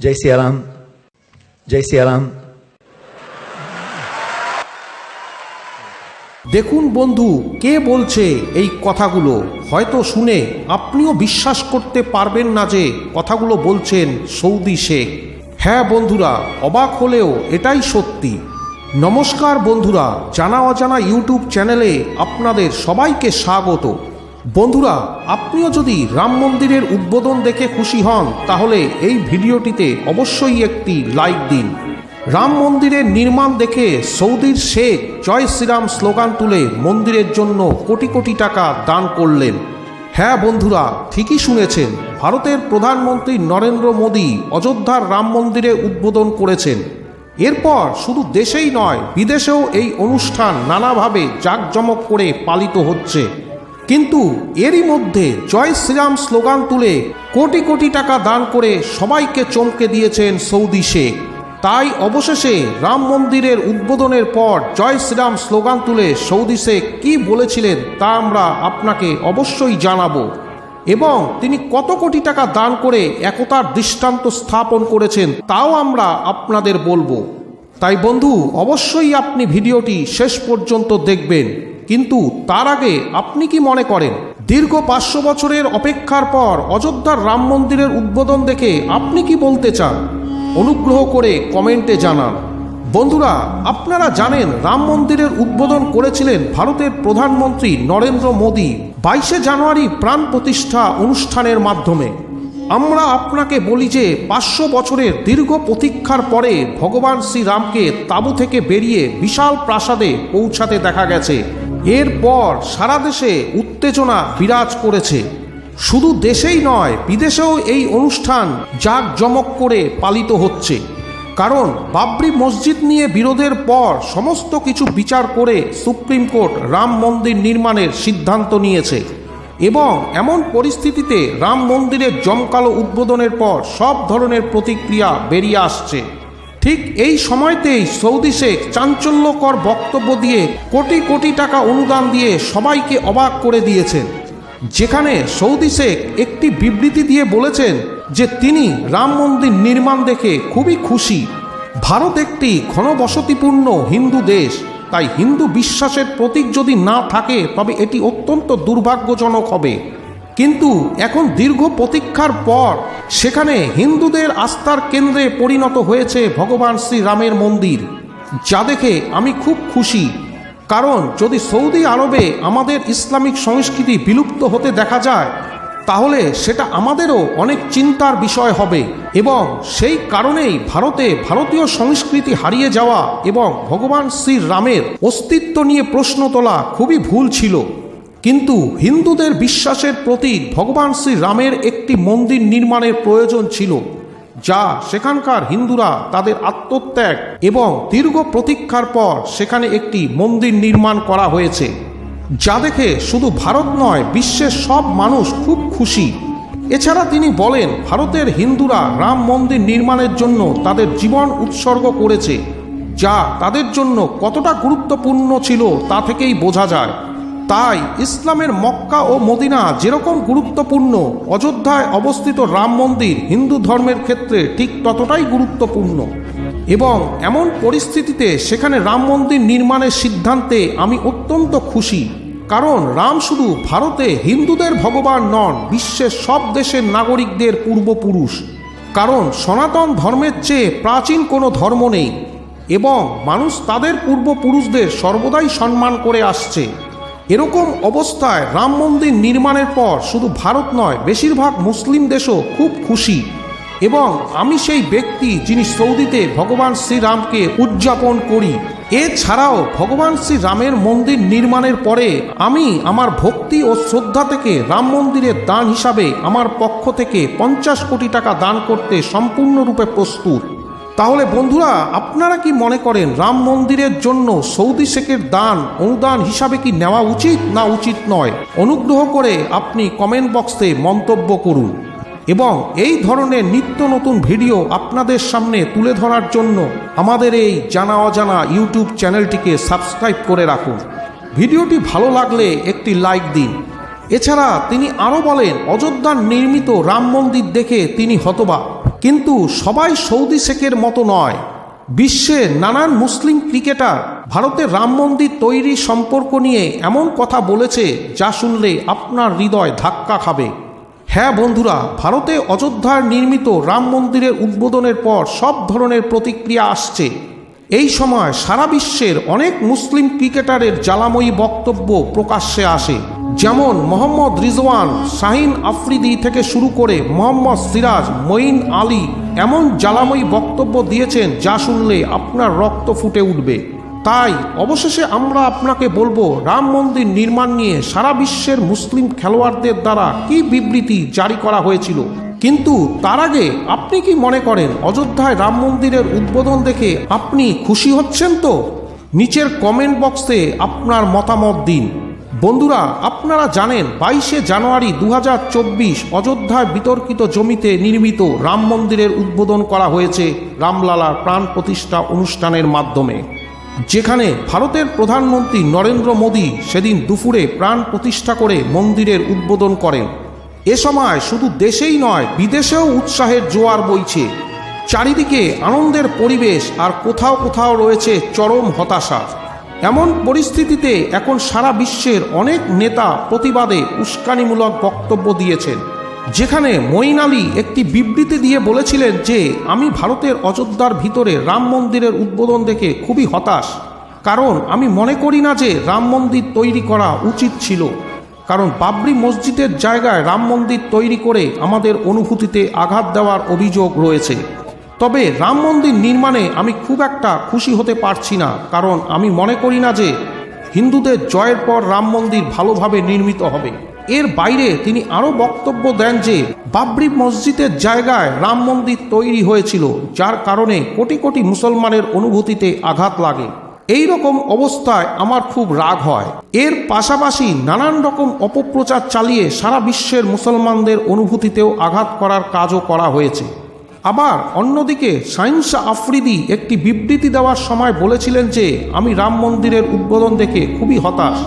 জয় সিয়ারাম জয় সিয়ারাম দেখুন বন্ধু, কে বলছে এই কথাগুলো? হয়তো শুনে আপনিও বিশ্বাস করতে পারবেন না যে কথাগুলো বলছেন সৌদি শেখ। হ্যাঁ বন্ধুরা, অবাক হলেও এটাই সত্যি। নমস্কার বন্ধুরা, জানা অজানা ইউটিউব চ্যানেলে আপনাদের সবাইকে স্বাগত। বন্ধুরা, আপনিও যদি রাম মন্দিরের উদ্বোধন দেখে খুশি হন, তাহলে এই ভিডিওটিতে অবশ্যই একটি লাইক দিন। রাম মন্দিরের নির্মাণ দেখে সৌদির শেখ জয় শ্রীরাম স্লোগান তুলে মন্দিরের জন্য কোটি কোটি টাকা দান করলেন। হ্যাঁ বন্ধুরা, ঠিকই শুনেছেন, ভারতের প্রধানমন্ত্রী নরেন্দ্র মোদী অযোধ্যার রাম মন্দিরে উদ্বোধন করেছেন। এরপর শুধু দেশেই নয়, বিদেশেও এই অনুষ্ঠান নানাভাবে জাঁকজমক করে পালিত হচ্ছে। কিন্তু এরই মধ্যে জয় শ্রীরাম স্লোগান তুলে কোটি কোটি টাকা দান করে সবাইকে চমকে দিয়েছেন সৌদি শেখ। তাই অবশেষে রাম মন্দিরের উদ্বোধনের পর জয় শ্রীরাম স্লোগান তুলে সৌদি শেখ কী বলেছিলেন তা আমরা আপনাকে অবশ্যই জানাব। এবং তিনি কত কোটি টাকা দান করে একতার দৃষ্টান্ত স্থাপন করেছেন তাও আমরা আপনাদের বলব। তাই বন্ধু, অবশ্যই আপনি ভিডিওটি শেষ পর্যন্ত দেখবেন। কিন্তু তার আগে আপনি কি মনে করেন? দীর্ঘ পাঁচশো বছরের অপেক্ষার পর অযোধ্যার রাম মন্দিরের উদ্বোধন দেখে আপনি কি বলতে চান? অনুগ্রহ করে কমেন্টে জানান। বন্ধুরা, আপনারা জানেন রাম মন্দিরের উদ্বোধন করেছিলেন ভারতের প্রধানমন্ত্রী নরেন্দ্র মোদী বাইশে জানুয়ারি প্রাণ প্রতিষ্ঠা অনুষ্ঠানের মাধ্যমে। আমরা আপনাকে বলি যে পাঁচশো বছরের দীর্ঘ প্রতীক্ষার পরে ভগবান শ্রীরামকে তাঁবু থেকে বেরিয়ে বিশাল প্রাসাদে পৌঁছাতে দেখা গেছে। এরপর সারা দেশে উত্তেজনা বিরাজ করেছে। শুধু দেশেই নয়, বিদেশেও এই অনুষ্ঠান জাঁকজমক করে পালিত হচ্ছে। কারণ বাবরি মসজিদ নিয়ে বিরোধের পর সমস্ত কিছু বিচার করে সুপ্রিম কোর্ট রাম মন্দির নির্মাণের সিদ্ধান্ত নিয়েছে এবং এমন পরিস্থিতিতে রাম মন্দিরের জমকালো উদ্বোধনের পর সব ধরনের প্রতিক্রিয়া বেরিয়ে আসছে। ঠিক এই সময়তেই সৌদি শেখ চাঞ্চল্যকর বক্তব্য দিয়ে কোটি কোটি টাকা অনুদান দিয়ে সবাইকে অবাক করে দিয়েছেন। যেখানে সৌদি শেখ একটি বিবৃতি দিয়ে বলেছেন যে তিনি রাম মন্দির নির্মাণ দেখে খুবই খুশি। ভারত একটি ঘনবসতিপূর্ণ হিন্দু দেশ, তাই হিন্দু বিশ্বাসের প্রতীক যদি না থাকে, তবে এটি অত্যন্ত দুর্ভাগ্যজনক হবে। কিন্তু এখন দীর্ঘ প্রতীক্ষার পর সেখানে হিন্দুদের আস্থার কেন্দ্রে পরিণত হয়েছে ভগবান শ্রীরামের মন্দির, যা দেখে আমি খুব খুশি। কারণ যদি সৌদি আরবে আমাদের ইসলামিক সংস্কৃতি বিলুপ্ত হতে দেখা যায়, তাহলে সেটা আমাদেরও অনেক চিন্তার বিষয় হবে এবং সেই কারণেই ভারতে ভারতীয় সংস্কৃতি হারিয়ে যাওয়া এবং ভগবান শ্রীরামের অস্তিত্ব নিয়ে প্রশ্ন তোলা খুবই ভুল ছিল। কিন্তু হিন্দুদের বিশ্বাসের প্রতীক ভগবান শ্রীরামের একটি মন্দির নির্মাণের প্রয়োজন ছিল, যা সেখানকার হিন্দুরা তাদের আত্মত্যাগ এবং দীর্ঘ প্রতীক্ষার পর সেখানে একটি মন্দির নির্মাণ করা হয়েছে, যা দেখে শুধু ভারত নয়, বিশ্বের সব মানুষ খুব খুশি। এছাড়া তিনি বলেন, ভারতের হিন্দুরা রাম মন্দির নির্মাণের জন্য তাদের জীবন উৎসর্গ করেছে, যা তাদের জন্য কতটা গুরুত্বপূর্ণ ছিল তা থেকেই বোঝা যায়। তাই ইসলামের মক্কা ও মদিনা যেরকম গুরুত্বপূর্ণ, অযোধ্যায় অবস্থিত রাম মন্দির হিন্দু ধর্মের ক্ষেত্রে ঠিক ততটাই গুরুত্বপূর্ণ। এবং এমন পরিস্থিতিতে সেখানে রাম মন্দির নির্মাণের সিদ্ধান্তে আমি অত্যন্ত খুশি। কারণ রাম শুধু ভারতে হিন্দুদের ভগবান নন, বিশ্বের সব দেশের নাগরিকদের পূর্বপুরুষ। কারণ সনাতন ধর্মের চেয়ে প্রাচীন কোনো ধর্ম নেই। এবং মানুষ তাদের পূর্বপুরুষদের সর্বদাই সম্মান করে আসছে। এরকম অবস্থায় রাম মন্দির নির্মাণের পর শুধু ভারত নয়, বেশিরভাগ মুসলিম দেশও খুব খুশি। এবং আমি সেই ব্যক্তি যিনি সৌদিতে ভগবান শ্রীরামকে উদযাপন করি। এছাড়াও ভগবান শ্রীরামের মন্দির নির্মাণের পরে আমি আমার ভক্তি ও শ্রদ্ধা থেকে রাম মন্দিরের দান হিসাবে আমার পক্ষ থেকে পঞ্চাশ কোটি টাকা দান করতে সম্পূর্ণরূপে প্রস্তুত। তাহলে বন্ধুরা, আপনারা কি মনে করেন রাম মন্দিরের জন্য সৌদি শেখের দান, অনুদান হিসাবে কি নেওয়া উচিত না উচিত নয়? অনুগ্রহ করে আপনি কমেন্ট বক্সে মন্তব্য করুন। এবং এই ধরনের নিত্য নতুন ভিডিও আপনাদের সামনে তুলে ধরার জন্য আমাদের এই জানা অজানা ইউটিউব চ্যানেলটিকে সাবস্ক্রাইব করে রাখুন। ভিডিওটি ভালো লাগলে একটি লাইক দিন। এছাড়া তিনি আরও বলেন, অযোধ্যার নির্মিত রাম মন্দির দেখে তিনি হতবাক। কিন্তু সবাই সৌদি শেখের মতো নয়। বিশ্বে নানান মুসলিম ক্রিকেটার ভারতের রাম মন্দির তৈরি সম্পর্ক নিয়ে এমন কথা বলেছে যা শুনলে আপনার হৃদয় ধাক্কা খাবে। হ্যাঁ বন্ধুরা, ভারতে অযোধ্যায় নির্মিত রাম মন্দিরের উদ্বোধনের পর সব ধরনের প্রতিক্রিয়া আসছে। এই সময় সারা বিশ্বের অনেক মুসলিম ক্রিকেটারের জ্বালাময়ী বক্তব্য প্রকাশ্যে আসে। যেমন মোহাম্মদ রিজওয়ান, শাহিন আফ্রিদি থেকে শুরু করে মোহাম্মদ সিরাজ, মঈন আলী এমন জ্বালাময়ী বক্তব্য দিয়েছেন যা শুনলে আপনার রক্ত ফুটে উঠবে। তাই অবশেষে আমরা আপনাকে বলব, রাম মন্দির নির্মাণ নিয়ে সারা বিশ্বের মুসলিম খেলোয়াড়দের দ্বারা কি বিবৃতি জারি করা হয়েছিল? কিন্তু তার আগে আপনি কি মনে করেন অযোধ্যায় রাম মন্দিরের উদ্বোধন দেখে আপনি খুশি হচ্ছেন তো? নিচের কমেন্ট বক্সে আপনার মতামত দিন। বন্ধুরা, আপনারা জানেন বাইশে জানুয়ারি দু হাজার চব্বিশ অযোধ্যায় বিতর্কিত জমিতে নির্মিত রাম মন্দিরের উদ্বোধন করা হয়েছে রামলালার প্রাণ প্রতিষ্ঠা অনুষ্ঠানের মাধ্যমে। যেখানে ভারতের প্রধানমন্ত্রী নরেন্দ্র মোদী সেদিন দুপুরে প্রাণ প্রতিষ্ঠা করে মন্দিরের উদ্বোধন করেন। এ সময় শুধু দেশেই নয়, বিদেশেও উৎসাহের জোয়ার বইছে। চারিদিকে আনন্দের পরিবেশ আর কোথাও কোথাও রয়েছে চরম হতাশা। এমন পরিস্থিতিতে এখন সারা বিশ্বের অনেক নেতা প্রতিবাদে উস্কানিমূলক বক্তব্য দিয়েছেন। যেখানে মঈন আলী একটি বিবৃতি দিয়ে বলেছিলেন যে, আমি ভারতের অযোধ্যার ভিতরে রাম মন্দিরের উদ্বোধন দেখে খুবই হতাশ। কারণ আমি মনে করি না যে রাম মন্দির তৈরি করা উচিত ছিল। কারণ বাবরি মসজিদের জায়গায় রাম মন্দির তৈরি করে আমাদের অনুভূতিতে আঘাত দেওয়ার অভিযোগ রয়েছে। তবে রাম মন্দির নির্মাণে আমি খুব একটা খুশি হতে পারছি না, কারণ আমি মনে করি না যে হিন্দুদের জয়ের পর রাম মন্দির ভালোভাবে নির্মিত হবে। এর বাইরে তিনি আরও বক্তব্য দেন যে, বাবরি মসজিদের জায়গায় রাম মন্দির তৈরি হয়েছিল, যার কারণে কোটি কোটি মুসলমানের অনুভূতিতে আঘাত লাগে। এই রকম অবস্থায় আমার খুব রাগ হয়। এর পাশাপাশি নানান রকম অপপ্রচার চালিয়ে সারা বিশ্বের মুসলমানদের অনুভূতিতেও আঘাত করার কাজও করা হয়েছে। আবার অন্যদিকে সাইন্সা আফ্রিদি একটি বিবৃতি দেওয়ার সময় বলেছিলেন যে, আমি রাম মন্দিরের উদ্বোধন দেখে খুবই হতাশ।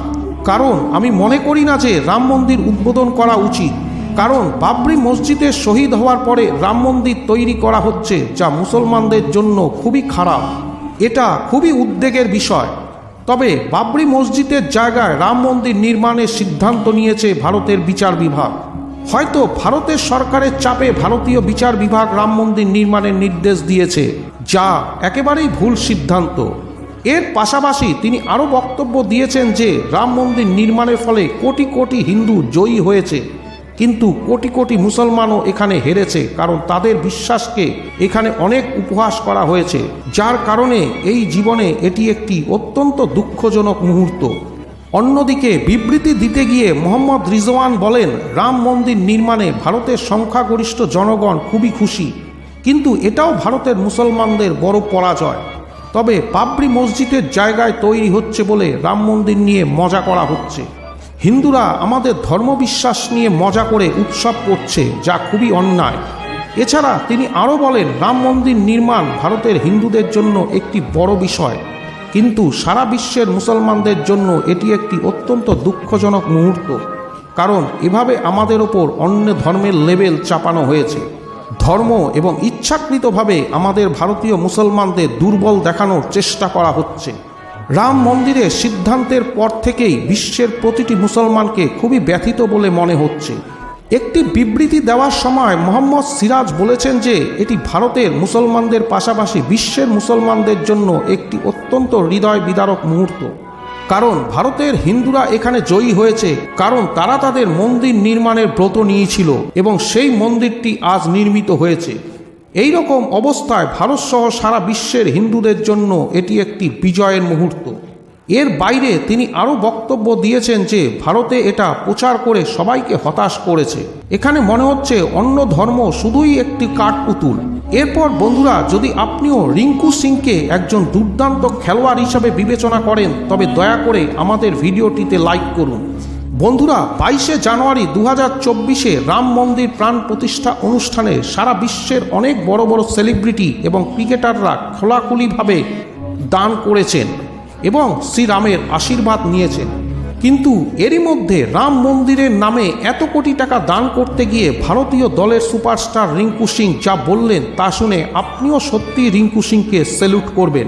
কারণ আমি মনে করি না যে রাম মন্দির উদ্বোধন করা উচিত। কারণ বাবরি মসজিদে শহীদ হওয়ার পরে রাম মন্দির তৈরি করা হচ্ছে যা মুসলমানদের জন্য খুবই খারাপ। এটা খুবই উদ্বেগের বিষয়। তবে বাবরি মসজিদের জায়গায় রাম মন্দির নির্মাণের সিদ্ধান্ত নিয়েছে ভারতের বিচার বিভাগ। হয়তো ভারতের সরকারের চাপে ভারতীয় বিচার বিভাগ রাম মন্দির নির্মাণের নির্দেশ দিয়েছে, যা একেবারেই ভুল সিদ্ধান্ত। এর পাশাপাশি তিনি আরও বক্তব্য দিয়েছেন যে রাম মন্দির নির্মাণের ফলে কোটি কোটি হিন্দু জয়ী হয়েছে। কিন্তু কোটি কোটি মুসলমানও এখানে হেরেছে, কারণ তাদের বিশ্বাসকে এখানে অনেক উপহাস করা হয়েছে, যার কারণে এই জীবনে এটি একটি অত্যন্ত দুঃখজনক মুহূর্ত। অন্যদিকে বিবৃতি দিতে গিয়ে মোহাম্মদ রিজওয়ান বলেন, রাম মন্দির নির্মাণে ভারতের সংখ্যাগরিষ্ঠ জনগণ খুবই খুশি, কিন্তু এটাও ভারতের মুসলমানদের বড় পরাজয়। তবে বাবরি মসজিদের জায়গায় তৈরি হচ্ছে বলে রাম মন্দির নিয়ে মজা করা হচ্ছে। হিন্দুরা আমাদের ধর্মবিশ্বাস নিয়ে মজা করে উৎসব করছে, যা খুবই অন্যায়। এছাড়া তিনি আরও বলেন, রাম মন্দির নির্মাণ ভারতের হিন্দুদের জন্য একটি বড় বিষয়। কিন্তু সারা বিশ্বের মুসলমানদের জন্য এটি একটি অত্যন্ত দুঃখজনক মুহূর্ত। কারণ এভাবে আমাদের ওপর অন্য ধর্মের লেবেল চাপানো হয়েছে। ধর্ম এবং ইচ্ছাকৃতভাবে আমাদের ভারতীয় মুসলমানদের দুর্বল দেখানোর চেষ্টা করা হচ্ছে। রাম মন্দিরের সিদ্ধান্তের পর থেকেই বিশ্বের প্রতিটি মুসলমানকে খুবই ব্যথিত বলে মনে হচ্ছে। একটি বিবৃতি দেওয়ার সময় মোহাম্মদ সিরাজ বলেছেন যে, এটি ভারতের মুসলমানদের পাশাপাশি বিশ্বের মুসলমানদের জন্য একটি অত্যন্ত হৃদয় বিদারক মুহূর্ত। কারণ ভারতের হিন্দুরা এখানে জয়ী হয়েছে কারণ তারা তাদের মন্দির নির্মাণের ব্রত নিয়েছিল এবং সেই মন্দিরটি আজ নির্মিত হয়েছে। এই রকম অবস্থায় ভারতসহ সারা বিশ্বের হিন্দুদের জন্য এটি একটি বিজয়ের মুহূর্ত। এর বাইরে তিনি আরও বক্তব্য দিয়েছেন যে ভারতে এটা প্রচার করে সবাইকে হতাশ করেছে। এখানে মনে হচ্ছে অন্য ধর্ম শুধুই একটি কাঠপুতুল। এরপর বন্ধুরা, যদি আপনিও রিঙ্কু সিংকে একজন দুর্দান্ত খেলোয়াড় হিসাবে বিবেচনা করেন, তবে দয়া করে আমাদের ভিডিওটিতে লাইক করুন। বন্ধুরা, বাইশে জানুয়ারি দু হাজার চব্বিশে রাম মন্দির প্রাণ প্রতিষ্ঠা অনুষ্ঠানে সারা বিশ্বের অনেক বড় বড় সেলিব্রিটি এবং ক্রিকেটাররা খোলাখুলিভাবে দান করেছেন এবং শ্রীরামের আশীর্বাদ নিয়েছেন। কিন্তু এরই মধ্যে রাম মন্দিরের নামে এত কোটি টাকা দান করতে গিয়ে ভারতীয় দলের সুপারস্টার রিঙ্কু সিং যা বললেন, তা শুনে আপনিও সত্যি রিঙ্কু সিংকে স্যালুট করবেন।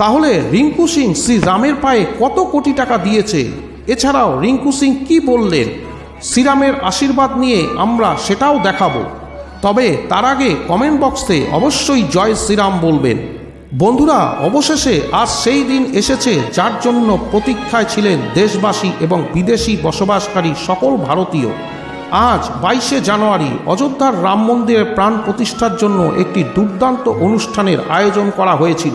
তাহলে রিঙ্কু সিং শ্রী রামের পায়ে কত কোটি টাকা দিয়েছে? এছাড়াও রিঙ্কু সিং কি বললেন? শ্রীরামের আশীর্বাদ নিয়ে আমরা সেটাও দেখাবো। তবে তার আগে কমেন্ট বক্সে অবশ্যই জয় শ্রীরাম বলবেন। বন্ধুরা, অবশেষে আজ সেই দিন এসেছে যার জন্য প্রতীক্ষায় ছিলেন দেশবাসী এবং বিদেশি বসবাসকারী সকল ভারতীয়। আজ বাইশে জানুয়ারি অযোধ্যার রাম মন্দিরের প্রাণ প্রতিষ্ঠার জন্য একটি দুর্দান্ত অনুষ্ঠানের আয়োজন করা হয়েছিল।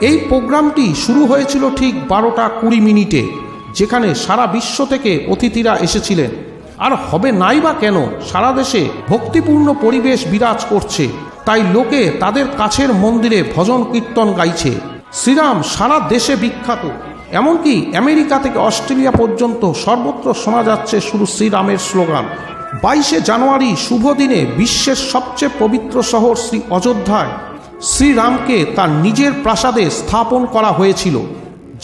এই প্রোগ্রামটি শুরু হয়েছিল ঠিক বারোটা কুড়ি মিনিটে। যেখানে সারা বিশ্ব থেকে অতিথিরা এসেছিলেন। আর হবে নাই বা কেন, সারা দেশে ভক্তিপূর্ণ পরিবেশ বিরাজ করছে। তাই লোকে তাদের কাছের মন্দিরে ভজন কীর্তন গাইছে। শ্রীরাম সারা দেশে বিখ্যাত। এমনকি আমেরিকা থেকে অস্ট্রেলিয়া পর্যন্ত সর্বত্র শোনা যাচ্ছে শুধু শ্রীরামের স্লোগান। বাইশে জানুয়ারি শুভ দিনে বিশ্বের সবচেয়ে পবিত্র শহর শ্রী অযোধ্যায়। শ্রীরামকে তার নিজের প্রাসাদে স্থাপন করা হয়েছিল।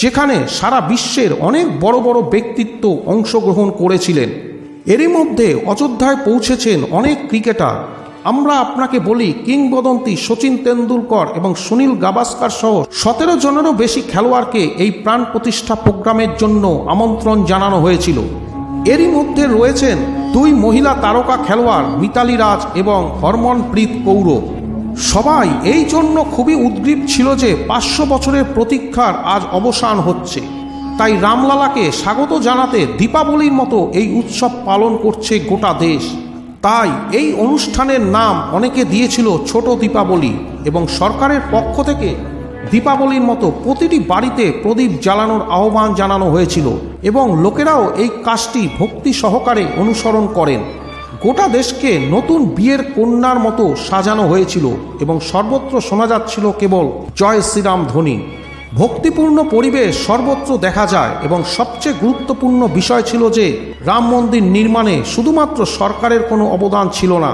যেখানে সারা বিশ্বের অনেক বড় বড় ব্যক্তিত্ব অংশগ্রহণ করেছিলেন। এরই মধ্যে অযোধ্যায় পৌঁছেছেন অনেক ক্রিকেটার। আমরা আপনাকে বলি কিংবদন্তি সচিন তেন্ডুলকর এবং সুনীল গাভাস্কার সহ সতেরো জনেরও বেশি খেলোয়াড়কে এই প্রাণ প্রতিষ্ঠা প্রোগ্রামের জন্য আমন্ত্রণ জানানো হয়েছিল। এরই মধ্যে রয়েছেন দুই মহিলা তারকা খেলোয়াড় মিতালি রাজ এবং হরমনপ্রীত কৌর। সবাই এই জন্য খুবই উদ্গ্রীব ছিল যে পাঁচশো বছরের প্রতীক্ষার আজ অবসান হচ্ছে। তাই রামলালাকে স্বাগত জানাতে দীপাবলির মতো এই উৎসব পালন করছে গোটা দেশ। তাই এই অনুষ্ঠানের নাম অনেকে দিয়েছিল ছোট দীপাবলি এবং সরকারের পক্ষ থেকে দীপাবলির মতো প্রতিটি বাড়িতে প্রদীপ জ্বালানোর আহ্বান জানানো হয়েছিল এবং লোকেরাও এই কাজটি ভক্তি সহকারে অনুসরণ করেন। গোটা দেশকে নতুন বিয়ের কন্যার মতো সাজানো হয়েছিল এবং সর্বত্র শোনা যাচ্ছিল কেবল, জয় শ্রীরাম ধ্বনি। ভক্তিপূর্ণ পরিবেশ সর্বত্র দেখা যায় এবং সবচেয়ে গুরুত্বপূর্ণ বিষয় ছিল যে, রাম মন্দির নির্মাণে শুধুমাত্র সরকারের কোনো অবদান ছিল না।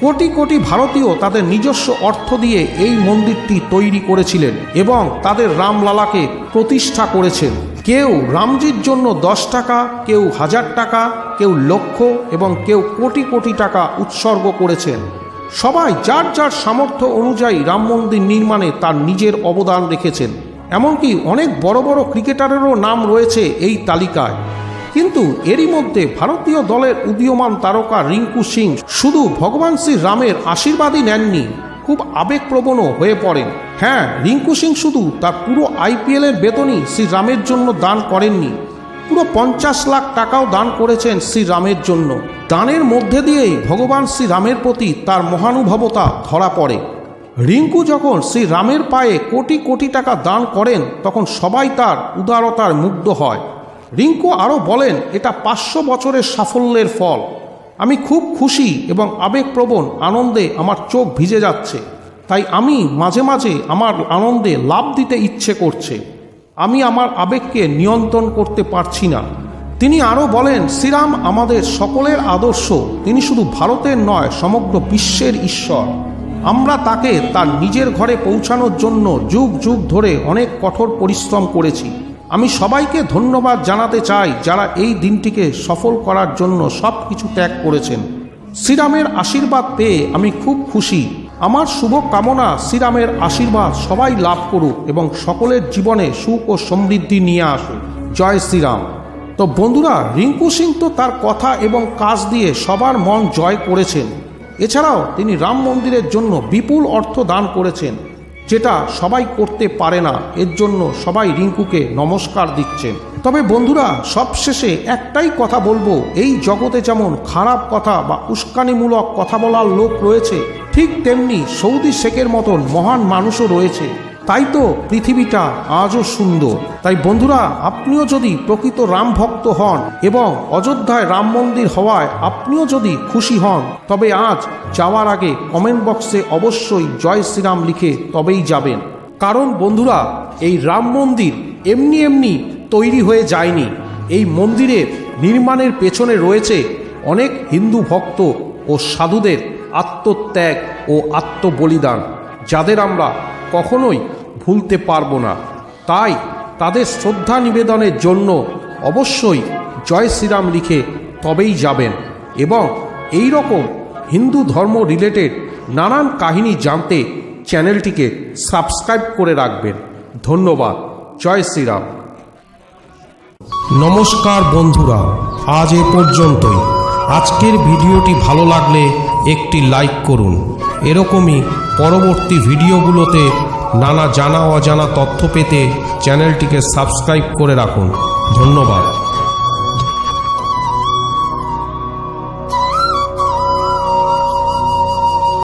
কোটি কোটি ভারতীয় তাদের নিজস্ব অর্থ দিয়ে এই মন্দিরটি তৈরি করেছিলেন এবং তাদের রামলালাকে প্রতিষ্ঠা করেছেন। কেউ রামজির জন্য দশ টাকা, কেউ হাজার টাকা, কেউ লক্ষ এবং কেউ কোটি কোটি টাকা উৎসর্গ করেছেন। সবাই যার যার সামর্থ্য অনুযায়ী রাম মন্দির নির্মাণে তার নিজের অবদান রেখেছেন। এমনকি অনেক বড় বড় ক্রিকেটারেরও নাম রয়েছে এই তালিকায়। কিন্তু এরই মধ্যে ভারতীয় দলের উদীয়মান তারকা রিঙ্কু সিং শুধু ভগবান শ্রী রামের আশীর্বাদই নেননি খুব আবেগপ্রবণও হয়ে পড়েন। হ্যাঁ রিঙ্কু সিং শুধু তার পুরো আইপিএলের বেতনই শ্রীরামের জন্য দান করেননি। পুরো পঞ্চাশ লাখ টাকাও দান করেছেন শ্রীরামের জন্য। দানের মধ্যে দিয়েই ভগবান শ্রীরামের প্রতি তার মহানুভবতা ধরা পড়ে। রিঙ্কু যখন শ্রীরামের পায়ে কোটি কোটি টাকা দান করেন, তখন সবাই তার উদারতার মুগ্ধ হয়। রিঙ্কু আরও বলেন, এটা পাঁচশো বছরের সাফল্যের ফল। আমি খুব খুশি এবং আবেগপ্রবণ আনন্দে আমার চোখ ভিজে যাচ্ছে। তাই আমি মাঝে মাঝে আমার আনন্দে লাভ দিতে ইচ্ছে করছে। আমি আমার আবেগকে নিয়ন্ত্রণ করতে পারছি না। তিনি আরও বলেন, শ্রীরাম আমাদের সকলের আদর্শ। তিনি শুধু ভারতের নয়, সমগ্র বিশ্বের ঈশ্বর। আমরা তাকে তার নিজের ঘরে পৌঁছানোর জন্য যুগ যুগ ধরে অনেক কঠোর পরিশ্রম করেছি। আমি সবাইকে ধন্যবাদ জানাতে চাই যারা এই দিনটিকে সফল করার জন্য সব কিছু ত্যাগ করেছেন। শ্রীরামের আশীর্বাদ পেয়ে আমি খুব খুশি। আমার শুভ কামনা শ্রীরামের আশীর্বাদ সবাই লাভ করুক এবং সকলের জীবনে সুখ ও সমৃদ্ধি নিয়ে আসুক। জয় শ্রীরাম। তো বন্ধুরা, রিঙ্কু সিং তো তার কথা এবং কাজ দিয়ে সবার মন জয় করেছেন। এছাড়াও তিনি রাম মন্দিরের জন্য বিপুল অর্থ দান করেছেন। যেটা সবাই করতে পারে না, এর জন্য সবাই রিঙ্কুকে নমস্কার দিচ্ছেন তবে বন্ধুরা, সবশেষে একটাই কথা বলব, এই জগতে যেমন খারাপ কথা বা উস্কানিমূলক কথা বলার লোক রয়েছে, ঠিক তেমনি সৌদি শেখের মতন মহান মানুষও রয়েছে। তাই তো পৃথিবীটা আজও সুন্দর। তাই বন্ধুরা, আপনিও যদি প্রকৃত রাম ভক্ত হন এবং অযোধ্যায় রাম মন্দির হওয়ায় আপনিও যদি খুশি হন, তবে আজ যাওয়ার আগে কমেন্ট বক্সে অবশ্যই জয় শ্রীরাম লিখে তবেই যাবেন। কারণ বন্ধুরা, এই রাম মন্দির এমনি এমনি তৈরি হয়ে যায়নি। এই মন্দিরের নির্মাণের পেছনে রয়েছে অনেক হিন্দু ভক্ত ও সাধুদের আত্মত্যাগ ও আত্মবলিদান, যাদের আমরা কখনোই ভুলতে পারব না। তাই তাদের শ্রদ্ধা নিবেদনের জন্য অবশ্যই জয় শ্রীরাম লিখে তবেই যাবেন এবং এই রকম হিন্দু ধর্ম রিলেটেড নানান কাহিনী জানতে চ্যানেলটিকে সাবস্ক্রাইব করে রাখবেন। ধন্যবাদ। জয় শ্রীরাম। নমস্কার বন্ধুরা, আজ এ পর্যন্তই। আজকের ভিডিওটি ভালো লাগলে একটি লাইক করুন। এরকমই পরবর্তী ভিডিওগুলোতে নানা জানা অজানা তথ্য পেতে চ্যানেলটিকে সাবস্ক্রাইব করে রাখুন। ধন্যবাদ।